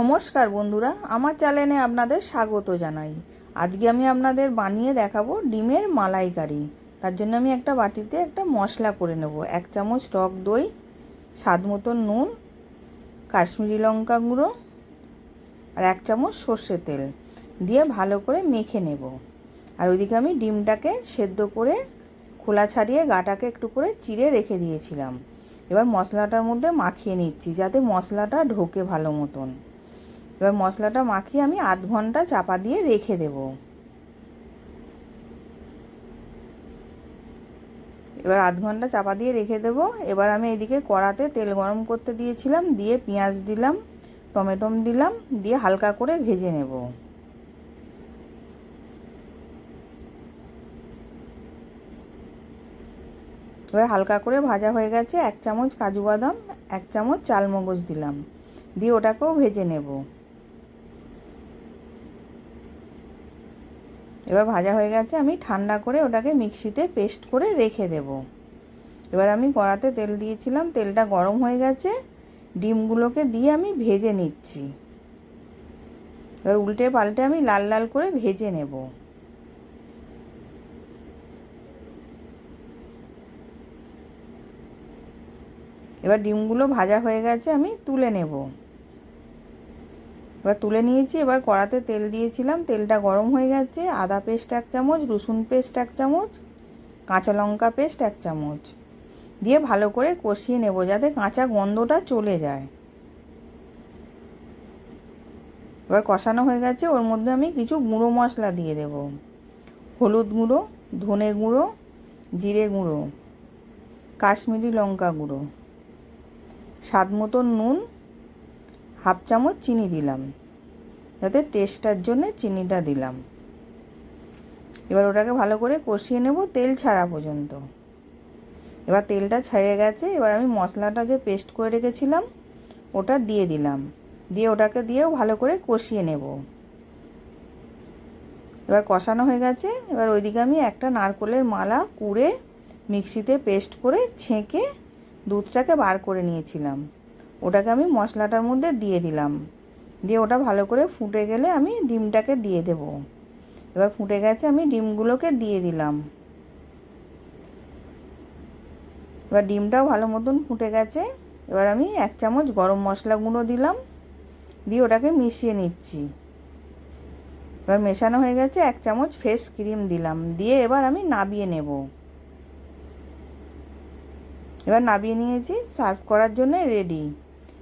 নমস্কার বন্ধুরা, আমার চ্যানেলে আপনাদের স্বাগত জানাই। আজকে আমি আপনাদের বানিয়ে দেখাবো ডিমের মালাইকারি। তার জন্য আমি একটা বাটিতে একটা মশলা করে নেব। এক চামচ টক দই, স্বাদ মতন নুন, কাশ্মীরি লঙ্কা গুঁড়ো, আর এক চামচ সর্ষে তেল দিয়ে ভালো করে মেখে নেব। আর ওইদিকে আমি ডিমটাকে সেদ্ধ করে খোলা ছাড়িয়ে গাটাকে একটু করে চিড়ে রেখে দিয়েছিলাম। এবার মশলাটার মধ্যে মাখিয়ে নিচ্ছি, যাতে মশলাটা ঢোকে ভালো মতন। এবার মশলাটা মাখিয়ে আমি আধ ঘণ্টা চাপা দিয়ে রেখে দেব। এবার আধ ঘণ্টা চাপা দিয়ে রেখে দেব। এবার আমি এদিকে কড়াতে তেল গরম করতে দিয়েছিলাম, দিয়ে পেঁয়াজ দিলাম টমেটো দিলাম, দিয়ে হালকা করে ভেজে নেব। এবার হালকা করে ভাজা হয়ে গেছে, এক চামচ কাজু বাদাম, এক চামচ চালমগজ দিলাম, দিয়ে ওটাকেও ভেজে নেব। এবার ভাজা হয়ে গেছে, আমি ঠান্ডা করে ওটাকে মিক্সিতে পেস্ট করে রেখে দেব। এবার আমি কড়াতে তেল দিয়েছিলাম, তেলটা গরম হয়ে গেছে, ডিমগুলোকে দিয়ে আমি ভেজে নিচ্ছি। এবার উল্টে পাল্টে আমি লাল লাল করে ভেজে নেব। এবার ডিমগুলো ভাজা হয়ে গেছে, আমি তুলে নেব। এবার তুলে নিয়েছি, এবার কড়াতে তেল দিয়েছিলাম, তেলটা গরম হয়ে গেছে, আদা পেস্ট এক চামচ, রসুন পেস্ট এক চামচ, কাঁচা লঙ্কা পেস্ট এক চামচ। দিয়ে ভালো করে কষিয়ে নেব যাতে কাঁচা গন্ধটা চলে যায়। এবার কষানো হয়ে গেছে, ওর মধ্যে আমি কিছু গুঁড়ো মশলা দিয়ে দেব। হলুদ গুঁড়ো, ধনে গুঁড়ো, জিরে গুঁড়ো, কাশ্মীরি লঙ্কা গুঁড়ো, স্বাদ মতন নুন হাফ চামচ চিনি দিলাম। যাতে টেস্টটার জন্য চিনিটা দিলাম। এবার ওটাকে ভালো করে কষিয়ে নেব তেল ছাড়া পর্যন্ত। এবার তেলটা ছেড়ে গেছে, এবার আমি মশলাটা যে পেস্ট করে রেখেছিলাম, ওটা দিয়ে দিলাম। দিয়ে ওটাকে দিয়েও ভালো করে কষিয়ে নেব। এবার কষানো হয়ে গেছে, এবার ওইদিকে আমি একটা নারকলের মালা কুড়ে মিক্সিতে পেস্ট করে ছেঁকে দুধটাকে বার করে নিয়েছিলাম। ওটাকে আমি মশলাটার মধ্যে দিয়ে দিলাম। দিয়ে ওটা ভালো করে ফুটে গেলে আমি ডিমটাকে দিয়ে দেব। এবার ফুটে গেছে, আমি ডিমগুলোকে দিয়ে দিলাম। এবার ডিমটাও ভালো মতন ফুটে গেছে। এবার আমি এক চামচ গরম মশলা গুঁড়ো দিলাম। দিয়ে ওটাকে মিশিয়ে নিচ্ছি। এবার মেশানো হয়ে গেছে, এক চামচ ফেস ক্রিম দিলাম। দিয়ে এবার আমি নাবিয়ে নেব। এবার নাবিয়ে নিয়েছি, সার্ভ করার জন্য রেডি।